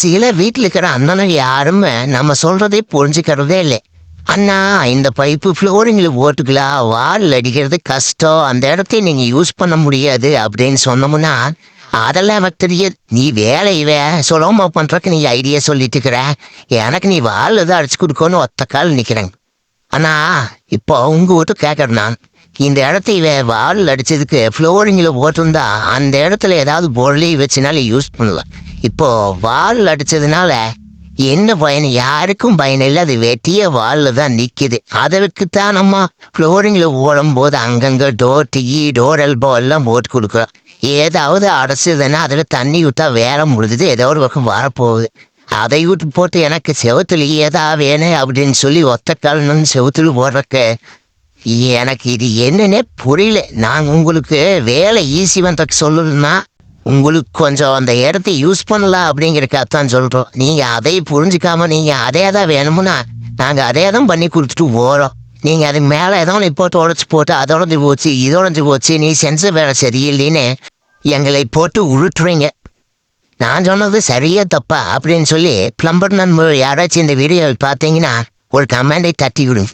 சில வீட்டில் இருக்கிற அண்ணனும் யாருமே நம்ம சொல்கிறதே புரிஞ்சுக்கிறதே இல்லை. அண்ணா இந்த பைப்பு ஃப்ளோரிங்கில் போட்டுக்கலாம் வால் அடிக்கிறது கஷ்டம். அந்த இடத்தையும் நீங்கள் யூஸ் பண்ண முடியாது அப்படின்னு சொன்னோம்னா அதெல்லாம் எனக்கு தெரியாது. நீ வேலை வே சொல்லாம பண்ணுறக்கு நீ ஐடியா சொல்லிட்டு இருக்கிற. எனக்கு நீ வால் எதாவது அடிச்சு கொடுக்கணும்னு ஒத்த கால் நிற்கிறேன் அண்ணா இப்போ உங்க வீட்டு கேட்குறேன் நான். இந்த இடத்த இவன் வால் அடிச்சதுக்கு ஃப்ளோரிங்கில் போட்டிருந்தா அந்த இடத்துல ஏதாவது பொருளையும் வச்சுனால யூஸ் பண்ணலாம். இப்போ வால் அடிச்சதுனால என்ன பயன்? யாருக்கும் பயன் இல்லை. அது வெட்டிய வால்ல தான் நிற்கிது அதற்கு தான் ஃப்ளோரிங்கில் ஓடும் ஓடும்போது அங்கங்கே டோர் டீ டோர் எல்போ எல்லாம் போட்டு கொடுக்குறோம் ஏதாவது அடைச்சதுன்னா அதில் தண்ணி விட்டா வேலை முடிஞ்சது. ஏதோ ஒரு பக்கம் வரப்போகுது. அதை விட்டு போட்டு எனக்கு செவுத்துல ஏதா வேணும் அப்படின்னு சொல்லி ஒத்த காலன்னு செவுத்துல போடுறக்கு எனக்கு இது என்னன்னே புரியல. நான் உங்களுக்கு வேலை ஈஸி பண்றதுக்கு சொல்லணும்னா உங்களுக்கு கொஞ்சம் அந்த இடத்த யூஸ் பண்ணலாம் அப்படிங்கிறக்காகத்தான் சொல்கிறோம் நீங்கள் அதை புரிஞ்சுக்காம நீங்கள் அதே தான் வேணும்னா நாங்கள் அதே தான் பண்ணி கொடுத்துட்டு போகிறோம் நீங்கள் அதுக்கு மேலே ஏதோ ஒன்று போட்டு போட்டு அது உடஞ்சி போச்சு இது உடஞ்சி போச்சு நீ செஞ்ச வேலை சரியில்லைன்னு எங்களை போட்டு உருட்டுறீங்க. நான் சொன்னது சரியா தப்பா அப்படின்னு சொல்லி பிளம்பர் நண்பர் யாராச்சும் இந்த வீடியோவில் பார்த்தீங்கன்னா ஒரு கமெண்டை தட்டி விடுங்க